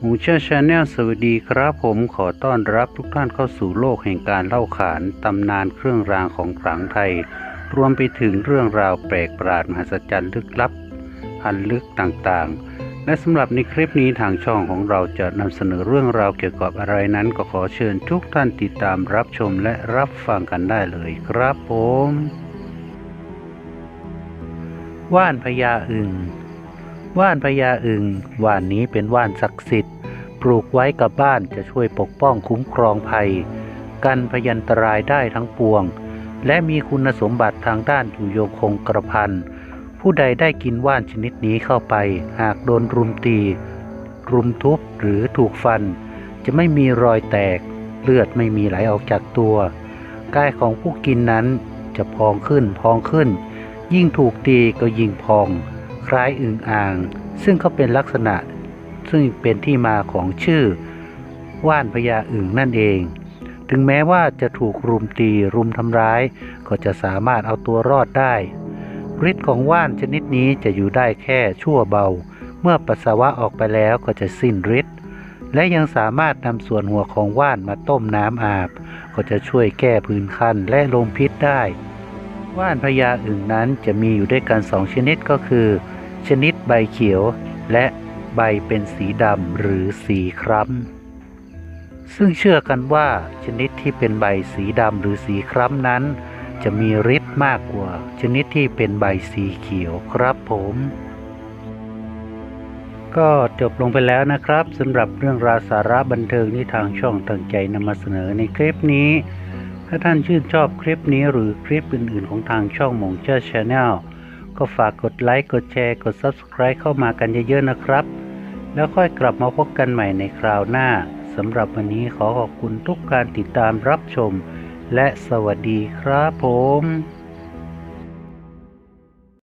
หมูเชื่อชาแนลสวัสดีครับผมขอต้อนรับทุกท่านเข้าสู่โลกแห่งการเล่าขานตำนานเครื่องรางของขลังไทย รวมไปถึงเรื่องราวแปลกประหลาดมหัศจรรย์ลึกลับพันลึกต่างๆ และสำหรับในคลิปนี้ทางช่องของเราจะนำเสนอเรื่องราวเกี่ยวกับอะไรนั้นก็ขอเชิญทุกท่านติดตามรับชมและรับฟังกันได้เลยครับผม ว่านพญาอึ่ง ว่านพญาอึงว่านนี้เป็นว่านศักดิ์สิทธิ์ ปลูกไว้กับบ้านจะช่วยปกป้องคุ้มครองภัย กันพยันตรายได้ทั้งปวง และมีคุณสมบัติทางด้านอยู่ยงคงกระพันผู้ใดได้กินว่านชนิดนี้เข้าไป หากโดนรุมตี รุมทุบหรือถูกฟัน จะไม่มีรอยแตก เลือดไม่มีไหลออกจากตัว กายของผู้กินนั้นจะพองขึ้นพองขึ้น ยิ่งถูกตีก็ยิ่งพอง คล้ายอึ่งอ่าง ซึ่งก็เป็นลักษณะซึ่งเป็นที่มาของชื่อว่านพญาอึ่งนั่นเอง ถึงแม้ว่าจะถูกรุมตีรุมทำร้าย ก็จะสามารถเอาตัวรอดได้ฤทธิ์ของว่านชนิดนี้จะอยู่ได้แค่ชั่วเบา เมื่อปัสสาวะออกไปแล้วก็จะสิ้นฤทธิ์และยังสามารถนำส่วนหัวของว่านมาต้มน้ำอาบ ก็จะช่วยแก้ผื่นคันและลมพิษได้ ว่านพญาอึ่งนั้นจะมีอยู่ด้วยกันสองชนิดก็คือ ชนิดใบเขียวและใบเป็นสีดำหรือสีคล้ำซึ่งเชื่อกันว่าชนิดที่เป็นใบสีดำหรือสีคล้ำนั้น จะมีฤทธิ์มากกว่าชนิดที่เป็นใบสีเขียวครับผม ก็จบลงไปแล้วนะครับสำหรับเรื่องราวสาระบันเทิงที่ทางช่องตั้งใจนำมาเสนอในคลิปนี้ถ้าท่านชื่นชอบคลิปนี้หรือคลิปอื่น ๆ ของทางช่องมงเจ้าชาแนล ก็ฝากกดไลค์กดแชร์กด Subscribe เข้ามากันเยอะๆนะครับ แล้วค่อยกลับมาพบกันใหม่ในคราวหน้าสำหรับวันนี้ขอขอบคุณทุกการติดตามรับชม และสวัสดีครับผม